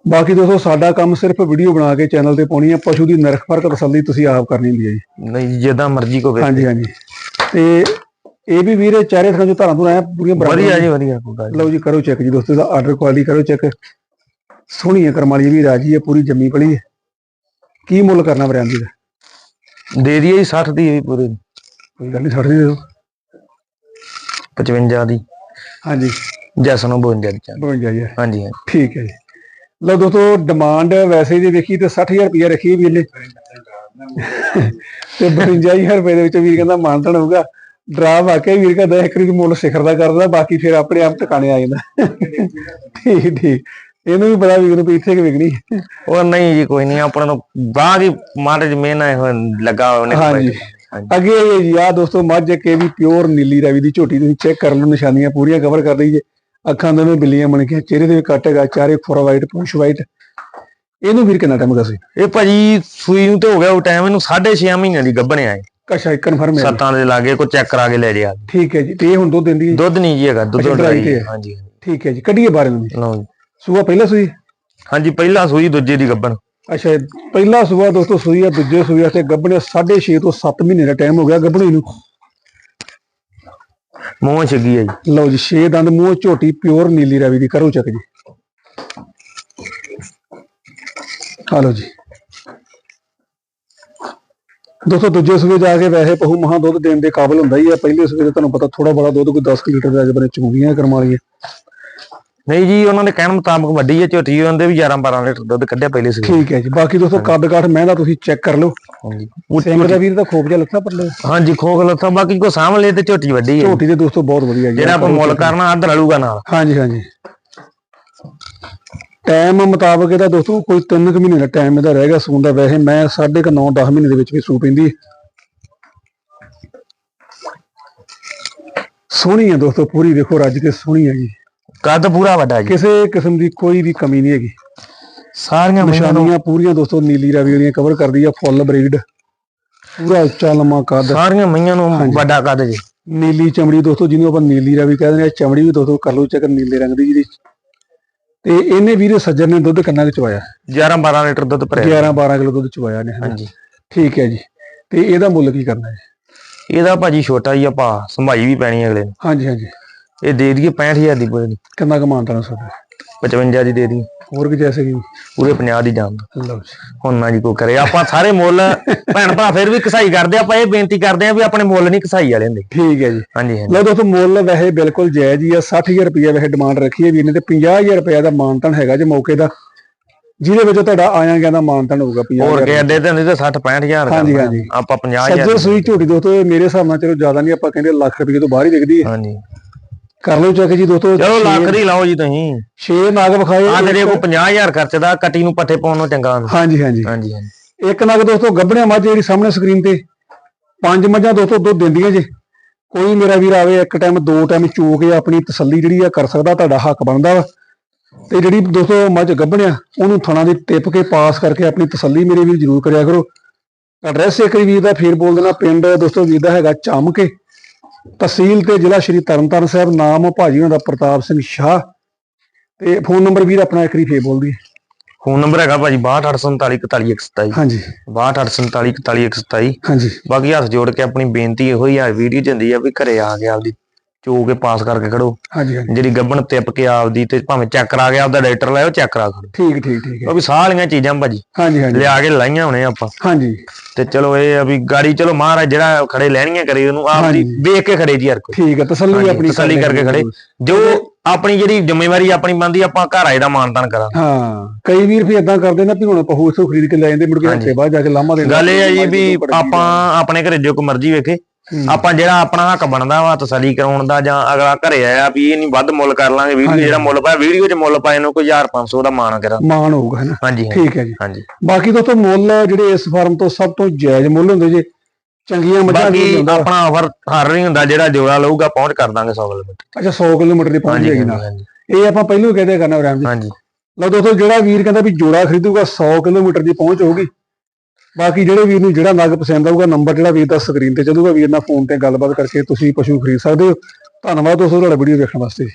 ਬਾਕੀ ਦੋਸਤੋ ਸਾਡਾ ਕੰਮ ਸਿਰਫ ਵੀਡੀਓ ਬਣਾ ਕੇ ਚੈਨਲ ਤੇ ਪਾਉਣੀ ਹੈ ਪਸ਼ੂ ਦੀ ਨਿਰਖ ਪਰਖ ਤਸੱਲੀ ਤੁਸੀਂ ਆਪ ਕਰਨੀ ਹੁੰਦੀ ਹੈ ਜੀ। ਨਹੀਂ ਜਿੱਦਾਂ ਮਰਜ਼ੀ ਕੋ ਵੇਖ। ਹਾਂਜੀ ਹਾਂਜੀ। ਤੇ ਇਹ ਵੀ ਵੀਰੇ ਚਾਰੇ ਥਾਂ ਜੋ ਧਾਰਾਂ ਤੋਂ ਆਇਆ ਪੂਰੀਆਂ ਬਰਾਬਰ ਵਧੀਆ ਜੀ ਵਧੀਆ ਨੀ। ਲਓ ਜੀ ਕਰੋ ਚੈੱਕ ਜੀ ਦੋਸਤੋ ਦਾ ਆਰਡਰ ਕੁਆਲਿਟੀ ਕਰੋ ਚੈੱਕ ਸੋਹਣੀ ਹੈ ਕਰਮ ਵਾਲੀ ਇਹ ਵੀ ਰਾਜੀ ਹੈ ਪੂਰੀ ਜੰਮੀ ਪਲੀ ਹੈ ਕੀ ਮੁੱਲ ਕਰਨਾ ਵਰਿਆਂਦੀ ਦਾ? ਦੇ ਦਈਏ ਜੀ 60 ਦੀ ਪੂਰੀ ਕੋਈ ਗੱਲ ਨਹੀਂ ਛੱਡ ਦੇ ਦਿਓ। 55 ਦੀ। ਹਾਂਜੀ। ਜੈਸ ਨੂੰ 52 ਦੀ ਚਾਹੀਦੀ। 52000 ਹਾਂਜੀ ਹਾਂਜੀ। ਠੀਕ ਹੈ ਜੀ। ਲਓ ਦੋਸਤੋ ਡਿਮਾਂਡ ਵੈਸੇ ਜੇ ਦੇਖੀ ਤੇ 60000 ਰੁਪਏ ਰੱਖੀ ਵੀ ਇਹਨੇ ਤੇ 52000 ਰੁਪਏ ਦੇ ਵਿੱਚ ਵੀਰ ਕਹਿੰਦਾ ਮਾਨਤਨ ਹੋਊਗਾ। ਡਰਾ ਵਾਕਿਆ ਵੀਰ ਕਹਿੰਦਾ ਇੱਕ ਰੀ ਮੁੱਲ ਸਿਖਰ ਦਾ ਕਰਦਾ ਬਾਕੀ ਫਿਰ ਆਪਣੇ ਆਪ ਟਿਕਾਣੇ ਆ ਜਾਂਦਾ। ਠੀਕ ਠੀਕ। ਇਹਨੂੰ ਵੀ ਪਤਾ ਨੂੰ ਵੀ ਇੱਥੇ ਕਿ ਵਿਕਣੀ। ਉਹ ਨਹੀਂ ਜੀ ਕੋਈ ਨਹੀਂ ਆਪਣਾ ਨੂੰ ਬਾਹਰ ਹੀ ਮਾਰੇ ਆਏ ਹੋਏ ਲੱਗਾ ਉਹਨੇ। ਹਾਂਜੀ। ਅੱਗੇ ਇਹ ਜੀ ਆ ਦੋਸਤੋ ਮੱਝ ਕੇ ਵੀ ਪਿਓਰ ਨੀਲੀ ਰਵੀ ਦੀ ਝੋਟੀ ਤੁਸੀਂ ਚੈੱਕ ਕਰ ਲਓ ਨਿਸ਼ਾਨੀਆਂ ਪੂਰੀਆਂ ਕਵਰ ਕਰ ਰਹੀ ਜੇ। ਅੱਖਾਂ ਦੋਵੇਂ ਬਿੱਲੀਆਂ ਬਣ ਕੇ ਚਿਹਰੇ ਤੇ ਵੀ ਕੱਟ ਹੈਗਾ ਚਾਰੇ ਫੁਰ ਵਾਈਟ ਪੂਛ ਵਾਈਟ ਇਹਨੂੰ ਵੀਰ ਕਿੰਨਾ ਟਾਈਮ ਸੀ? ਇਹ ਭਾਜੀ ਸੂਈ ਨੂੰ ਤੇ ਹੋ ਗਿਆ ਉਹ ਟਾਈਮ ਇਹਨੂੰ 6.5 ਮਹੀਨਿਆਂ ਦੀ ਗੱਭਣ ਆਏ। ਕਸ਼ਾ ਕਨਫਰਮ ਹੈ। ਸੱਤਾਂ ਦੇ ਲਾਗੇ ਕੋ ਚੈੱਕ ਕਰਾ ਕੇ ਲੈ ਜਿਆ ਠੀਕ ਹੈ ਜੀ ਤੇ ਇਹ ਹੁਣ ਦੁੱਧ ਦਿੰਦੀ ਹੈ ਦੁੱਧ ਨਹੀਂ ਜੀ ਹੈਗਾ ਦੁੱਧ ਤੇ ਹੈ। ਹਾਂਜੀ ਠੀਕ ਹੈ ਜੀ ਕੱਢੀਏ ਬਾਰੇ ਨੂੰ ਜੀ। ਲਓ ਜੀ। ਸੂਆ ਪਹਿਲਾ ਸੂਈ? ਹਾਂਜੀ ਪਹਿਲਾ ਸੂਈ ਦੂਜੇ ਦੀ ਗੱਭਣ। ਅੱਛਾ ਪਹਿਲਾ ਸੂਆ ਦੋਸਤੋ ਸੂਈ ਆ ਦੂਜੇ ਸੂਈ ਤੇ ਗੱਭਣੇ 6.5 ਤੋਂ 7 ਮਹੀਨੇ ਦਾ ਟਾਈਮ ਹੋ ਗਿਆ ਗੱਭਣੇ ਨੂੰ। ਮੂੰਹ ਛੱਗੀ ਹੈ ਜੀ ਲਓ ਜੀ 6 ਦੰਦ ਮੂੰਹ ਝੋਟੀ ਪਿਓਰ ਨੀਲੀ ਰਵੀ ਦੀ ਕਰੋ ਚੱਕ ਜੀ। ਹਾਲੋ ਜੀ। ਦੋਸਤੋ ਦੂਜੇ ਸੂਏ ਜਾ ਕੇ ਵੈਸੇ ਪਹੂ ਮਹਾ ਦੁੱਧ ਦੇਣ ਦੇ ਕਾਬਿਲ ਹੁੰਦਾ ਹੀ ਆ। ਪਹਿਲੇ ਸੂਏ ਤੇ ਤੁਹਾਨੂੰ ਪਤਾ ਥੋੜਾ ਬੜਾ ਦੁੱਧ ਕੋਈ 10 ਕੁ ਲੀਟਰ ਦੇ ਅਜੇ ਬਨੇ ਚੁੰਗੀਆਂ ਕਰਮ ਨਹੀਂ ਜੀ ਉਹਨਾਂ ਦੇ ਕਹਿਣ ਮੁਤਾਬਕ ਵੱਡੀ ਹੈ ਝੋਟੀ ਉਹਦੇ ਵੀ 11 12 ਲੀਟਰ ਦੁੱਧ ਕੱਢਿਆ ਪਹਿਲੇ ਸੂਈ ਠੀਕ ਹੈ ਜੀ ਬਾਕੀ ਦੋਸਤੋ ਕੱਦ ਕਾਠ ਮਹਿੰਦਾ ਤੁਸੀਂ ਚੈੱਕ ਕਰ ਲਓ। ਹਾਂਜੀ। ਸਿੰਘ ਦਾ ਵੀਰ ਦਾ ਖੋਪ ਜਿਹਾ ਲੱਥਾ ਪਰਲੇ। ਹਾਂਜੀ ਖੋਖ ਲੱਥਾ ਬਾਕੀ ਕੋ ਲਏ ਤੇ ਝੋਟੀ ਵੱਡੀ ਹੈ। ਝੋਟੀ ਦੇ ਦੋਸਤੋ ਬਹੁਤ ਵਧੀਆ ਜੀ। ਜਿਹੜਾ ਆਪਾਂ ਮੁੱਲ ਕਰਨਾ ਅੱਧ ਰਲੂਗਾ ਨਾਲ। ਹਾਂਜੀ ਹਾਂਜੀ। ਟਾਈਮ ਮੁਤਾਬਕ ਇਹਦਾ ਦੋਸਤੋ ਕੋਈ 3 ਕੁ ਮਹੀਨੇ ਦਾ ਟਾਈਮ ਇਹਦਾ ਰਹਿ ਗਿਆ ਸੂਣ ਦਾ। ਵੈਸੇ ਮੈਂ 9.5 10 ਮਹੀਨੇ ਦੇ ਵਿੱਚ ਵੀ ਸੂ ਪੈਂਦੀ। ਸੋਹਣੀ ਹੈ ਦੋਸਤੋ ਪੂਰੀ ਵੇਖੋ ਰੱਜ ਕੇ ਸੋਹਣੀ ਹੈ ਜੀ। ਕੱਦ ਪੂਰਾ ਵੱਡਾ ਜੀ। ਕਿਸੇ ਕਿਸਮ ਦੀ ਕੋਈ ਵੀ ਕਮੀ ਨਹੀਂ ਹੈਗੀ। ਸਾਰੀਆਂ ਨੂੰ ਨਿਸ਼ਾਨੀਆਂ ਪੂਰੀਆਂ ਦੋਸਤੋ ਨੀਲੀ ਰਾਵੀ ਦੀਆਂ ਕਵਰ ਕਰਦੀ ਆ ਫੁੱਲ ਬਰੀਡ ਪੂਰਾ ਉੱਚਾ ਲੰਮਾ ਕੱਦ। ਸਾਰੀਆਂ ਮਈਆਂ ਨੂੰ ਵੱਡਾ ਕੱਦ ਜੀ। ਨੀਲੀ ਚਮੜੀ ਦੋਸਤੋ ਜਿਹਨੂੰ ਆਪਾਂ ਨੀਲੀ ਰਾਵੀ ਕਹਿੰਦੇ ਨੇ ਚਮੜੀ ਵੀ ਦੋਸਤੋ ਕਰ ਲਓ ਚੱਕਰ ਨੀਲੇ ਰੰਗ ਦੀ ਜਿਹਦੀ। ਤੇ ਇਹਨੇ ਵੀਰੇ ਸੱਜਰ ਨੇ ਦੁੱਧ ਕਿੰਨਾ ਚਵਾਇਆ? 11 12 ਲੀਟਰ ਦੁੱਧ ਭਰਿਆ। 11 12 ਕਿਲੋ ਦੁੱਧ ਚਵਾਇਆ ਨੇ? ਹਾਂਜੀ। ਠੀਕ ਹੈ ਜੀ। ਤੇ ਇਹਦਾ ਮੁੱਲ ਕੀ ਕਰਨਾ ਹੈ ਇਹਦਾ ਭਾਜੀ ਛੋਟਾ ਹੀ ਆ ਭਾ ਸੰਭਾਈ ਵੀ ਪੈਣੀ ਅਗਲੇ ਨੂੰ। ਹਾਂਜੀ ਹਾਂਜੀ। ਇਹ ਦੇ ਦਈਏ 65000 ਦੀ ਪੂਰੇ ਦੀ ਕਿੰਨਾ ਕਮਾਉਂਦਾ ਨਾ ਤੁਹਾਡਾ 55 ਦੀ ਦੇ ਦੀ ਹੋਰ ਕਿ ਜੈਸੇ ਕਿ? ਪੂਰੇ 50 ਦੀ ਜਾਨ ਲਓ ਜੀ। ਹੁਣ ਨਾ ਜੀ ਕੋ ਕਰੇ। ਆਪਾਂ ਸਾਰੇ ਮੁੱਲ ਭੈਣ ਭਰਾ ਫਿਰ ਵੀ ਕਸਾਈ ਕਰਦੇ ਆਪਾਂ ਇਹ ਬੇਨਤੀ ਕਰਦੇ ਆ ਵੀ ਆਪਣੇ ਮੁੱਲ ਨਹੀਂ ਕਸਾਈ ਵਾਲੇ ਹੁੰਦੇ ਠੀਕ ਹੈ ਜੀ। ਹਾਂਜੀ ਹਾਂਜੀ। ਲਓ ਦੋਸਤੋ ਮੁੱਲ ਵੈਸੇ ਬਿਲਕੁਲ ਜਾਇਜ਼ ਹੀ ਆ। 60000 ਰੁਪਏ ਵੈਸੇ ਡਿਮਾਂਡ ਰੱਖੀ ਹੈ ਵੀ ਇਹਨੇ ਤੇ 50000 ਰੁਪਏ ਦਾ ਮਾਨਤਨ ਹੈਗਾ ਜੇ ਮੌਕੇ ਦਾ। ਜਿਹਦੇ ਵਿੱਚ ਤੁਹਾਡਾ ਆਇਆ ਗਿਆ ਦਾ ਮਾਨਤਨ ਹੋਊਗਾ 50000 ਹੋਰ ਕੇ ਅੱਡੇ ਤੇ ਹੁੰਦੀ ਤੇ 60 65000 ਹਾਂਜੀ, ਹਾਂਜੀ। ਆਪਾਂ 50000 ਸੱਜੇ ਸੂਈ ਝੋਟੀ ਦੋਸਤੋ ਮੇਰੇ ਹਿਸਾਬ ਨਾਲ ਚਲੋ ਜ਼ਿਆਦਾ ਨਹੀਂ ਆਪਾਂ ਕਹਿੰਦੇ ਲੱਖ ਰੁਪਏ ਤੋਂ ਬਾਹਰ ਹੀ ਵਿਕਦੀ ਹੈ। ਹਾਂਜੀ। ਕਰ ਲਓ ਚੈੱਕ ਜੀ ਦੋਸਤੋ ਚਲੋ ਲੱਖ ਦੀ ਲਾਓ ਜੀ ਤੁਸੀਂ। 6 ਨਾਗ ਵਿਖਾਏ ਆ ਤੇਰੇ ਕੋ 50000 ਖਰਚਦਾ ਕੱਟੀ ਨੂੰ ਪੱਠੇ ਪਾਉਣ ਨੂੰ ਚੰਗਾ। ਹਾਂਜੀ ਹਾਂਜੀ। ਹਾਂਜੀ ਹਾਂਜੀ। ਇੱਕ ਨਗ ਦੋਸਤੋ ਗੱਭਣਿਆ ਮੱਝ ਜਿਹੜੀ ਸਾਹਮਣੇ ਸਕਰੀਨ ਤੇ। ਪੰਜ ਮੱਝਾਂ ਦੋਸਤੋ ਦੁੱਧ ਦਿੰਦੀਆਂ ਜੇ। ਕੋਈ ਮੇਰਾ ਵੀਰ ਆਵੇ ਇੱਕ ਟਾਈਮ ਦੋ ਟਾਈਮ ਚੋ ਕੇ ਆਪਣੀ ਤਸੱਲੀ ਜਿਹੜੀ ਆ ਕਰ ਸਕਦਾ ਤੁਹਾਡਾ ਹੱਕ ਬਣਦਾ ਵਾ। ਤੇ ਜਿਹੜੀ ਦੋਸਤੋ ਮੱਝ ਗੱਭਣਿਆ ਉਹਨੂੰ ਥਣਾ ਦੇ ਟਿਪ ਕੇ ਪਾਸ ਕਰਕੇ ਆਪਣੀ ਤਸੱਲੀ ਮੇਰੇ ਵੀਰ ਜ਼ਰੂਰ ਕਰਿਆ ਕਰੋ। ਐਡਰੈਸ ਇੱਕ ਵੀਰ ਦਾ ਫੇਰ ਬੋਲ ਦੇਣਾ ਪਿੰਡ ਦੋਸਤੋ ਵੀਰ ਦਾ ਹੈਗਾ ਚਮਕੇ। ਤਹਿਸੀਲ ਤੇ ਜ਼ਿਲ੍ਹਾ ਸ਼੍ਰੀ ਤਰਨਤਾਰਨ ਸਾਹਿਬ ਨਾਮ ਭਾਜੀ ਉਹਨਾਂ ਦਾ ਪ੍ਰਤਾਪ ਸਿੰਘ ਸ਼ਾਹ। ਤੇ ਫੋਨ ਨੰਬਰ ਵੀਰ ਆਪਣਾ ਇੱਕ ਵਾਰੀ ਫੇਰ ਬੋਲ ਦਈਏ। ਫੋਨ ਨੰਬਰ ਹੈਗਾ ਭਾਜੀ 6284414127 ਹਾਂਜੀ। 6284414127 ਹਾਂਜੀ। ਬਾਕੀ ਹੱਥ ਜੋੜ ਕੇ ਆਪਣੀ ਬੇਨਤੀ ਇਹੋ ਹੀ ਆ ਵੀਡੀਓ ਹੁੰਦੀ ਆ ਵੀ ਘਰੇ ਆ ਕੇ ਆਪਦੀ ਚੋ ਕੇ ਪਾਸ ਕਰਕੇ ਖੜੋ। ਹਾਂਜੀ ਹਾਂਜੀ। ਜਿਹੜੀ ਗੱਬਣ ਤਿਪ ਕੇ ਆਪਦੀ ਤੇ ਭਾਵੇਂ ਚੈੱਕ ਕਰਾ ਕੇ ਆਪਦਾ ਡਾਕਟਰ ਲਾਇਓ ਚੈੱਕ ਕਰਾ ਖੜੋ। ਠੀਕ ਠੀਕ ਠੀਕ ਹੈ। ਉਹ ਵੀ ਵਾਲੀਆਂ ਚੀਜ਼ਾਂ ਭਾਜੀ। ਹਾਂਜੀ ਹਾਂਜੀ। ਲਿਆ ਕੇ ਲਾਈਆਂ ਹੋਣੇ ਆਪਾਂ। ਹਾਂਜੀ। ਤੇ ਚਲੋ ਇਹ ਆ ਵੀ ਗਾੜੀ ਚਲੋ ਮਹਾਰਾਜ ਜਿਹੜਾ ਖੜੇ ਲੈਣੀਆਂ ਕਰੇ ਉਹਨੂੰ ਆਪਦੀ। ਵੇਖ ਕੇ ਖੜੇ ਜੀ ਹਰ ਕੋਈ। ਠੀਕ ਹੈ ਤਸੱਲੀ ਆਪਣੀ ਤਸੱਲੀ ਕਰਕੇ ਖੜੇ। ਜੋ ਆਪਣੀ ਜਿਹੜੀ ਜ਼ਿੰਮੇਵਾਰੀ ਆਪਣੀ ਬਣਦੀ ਆਪਾਂ ਘਰ ਆਏ ਦਾ ਮਾਨਤਾਨ ਕਰਾਂ ਹਾਂ ਕਈ ਵੀਰ ਵੀ ਇਦਾਂ ਕਰਦੇ ਨੇ ਵੀ ਹੁਣ ਪਹੂ ਇਥੋਂ ਖਰੀਦ ਕੇ ਲੈ ਜਾਂਦੇ ਮੁੜ ਕੇ। ਹਫ਼ਤੇ ਬਾਅਦ ਜਾ ਕੇ ਲਾਮਾ ਦੇ ਗੱਲ ਇਹ ਹੈ ਜੀ ਵੀ ਆਪਾਂ ਆਪਣੇ ਘਰੇ ਜੋ ਕੋ ਮਰਜ਼ੀ ਵੇਖੇ। ਆਪਾਂ ਜਿਹੜਾ ਆਪਣਾ ਹੱਕ ਬਣਦਾ ਵਾ ਤਸੱਲੀ ਕਰਾਉਣ ਦਾ ਜਾਂ ਅਗਲਾ ਘਰੇ ਆਇਆ ਵੀ ਇਹ ਨਹੀਂ ਵੱਧ ਮੁੱਲ ਕਰ ਲਾਂਗੇ ਵੀਡੀਓ। ਜਿਹੜਾ ਮੁੱਲ ਪਾਇਆ ਵੀਡੀਓ 'ਚ ਮੁੱਲ ਪਾਏ ਨੂੰ ਕੋਈ 1500 ਦਾ ਮਾਣ ਕਰਾਂ। ਮਾਣ ਹੋਊਗਾ ਹੈ ਨਾ ਹਾਂਜੀ। ਠੀਕ ਹੈ ਜੀ। ਹਾਂਜੀ। ਬਾਕੀ ਦੋਸਤੋ ਮੁੱਲ ਜਿਹੜੇ ਇਸ ਫਾਰਮ ਤੋਂ ਸਭ ਤੋਂ ਜਾਇਜ਼ ਮੁੱਲ ਹੁੰਦੇ ਜੇ ਚੰਗੀਆਂ ਮੱਝਾਂ ਦੀ ਆਪਣਾ ਆਫਰ ਹਰ ਨਹੀਂ ਹੁੰਦਾ ਜਿਹੜਾ ਜੋੜਾ ਲਊਗਾ ਪਹੁੰਚ ਕਰ ਦਾਂਗੇ 100 ਕਿਲੋਮੀਟਰ। ਅੱਛਾ 100 ਕਿਲੋਮੀਟਰ ਦੀ ਪਹੁੰਚ ਜਾਏਗੀ ਨਾ ਇਹ ਆਪਾਂ ਪਹਿਲਾਂ ਹੀ ਕਹਦੇ ਕਰਨਾ ਰਾਮ ਜੀ। ਹਾਂਜੀ। ਲਓ ਦੋਸਤੋ ਜਿਹੜਾ ਵੀਰ ਕਹਿੰਦਾ ਵੀ ਜੋੜਾ ਖਰੀਦੂਗਾ 100 ਕਿਲੋਮੀਟਰ ਦੀ ਪਹੁੰਚ ਹੋਊਗੀ। ਬਾਕੀ ਜਿਹੜੇ ਵੀਰ ਨੂੰ ਜਿਹੜਾ ਨਗ ਪਸੰਦ ਆਊਗਾ ਨੰਬਰ ਜਿਹੜਾ ਵੀਰ ਦਾ ਸਕਰੀਨ ਤੇ ਚੱਲੂਗਾ, ਵੀਰ ਨਾਲ ਫੋਨ ਤੇ ਗੱਲਬਾਤ ਕਰਕੇ ਤੁਸੀਂ ਪਸ਼ੂ ਖਰੀਦ ਸਕਦੇ ਹੋ। ਧੰਨਵਾਦ ਦੋਸਤੋ, ਤੁਹਾਡਾ ਵੀਡੀਓ ਦੇਖਣ ਵਾਸਤੇ।